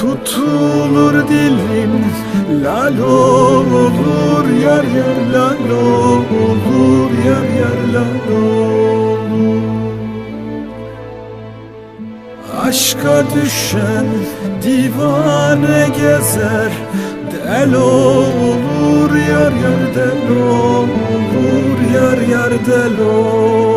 tutulur dilim Lal olur yar yar lal olur Yar yar lal olur. Aşka düşen divane gezer Del olur yar yar del olur Yar yar del olur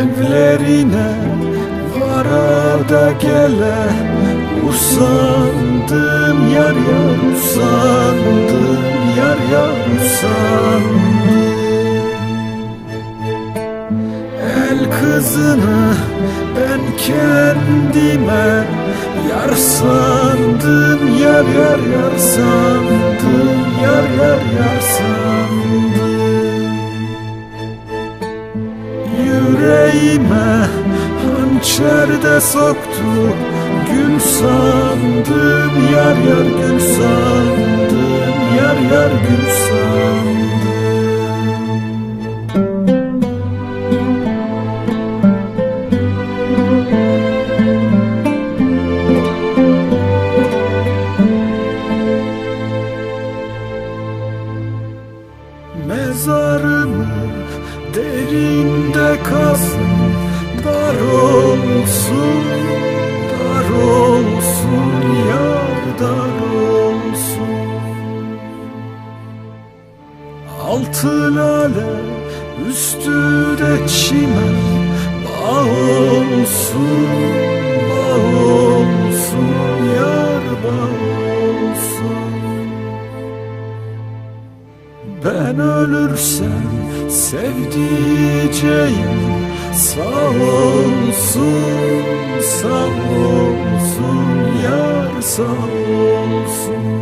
Evlerine vara da gele. Usandım yar yar usandım Yar yar usandım. El kızını ben kendime Yar sandım yar yar yar sandım Yüreğime hançer de soktu Gül sandım yar yar gül sandım Yar yar gül sandım. Mezarımı derinde kazın Dar olsun, dar olsun Yar dar olsun. Altı lale, üstü de çimen Bağ olsun, ben ölürsem sevdiceğim Sağ olsun, sağ olsun Yar sağ olsun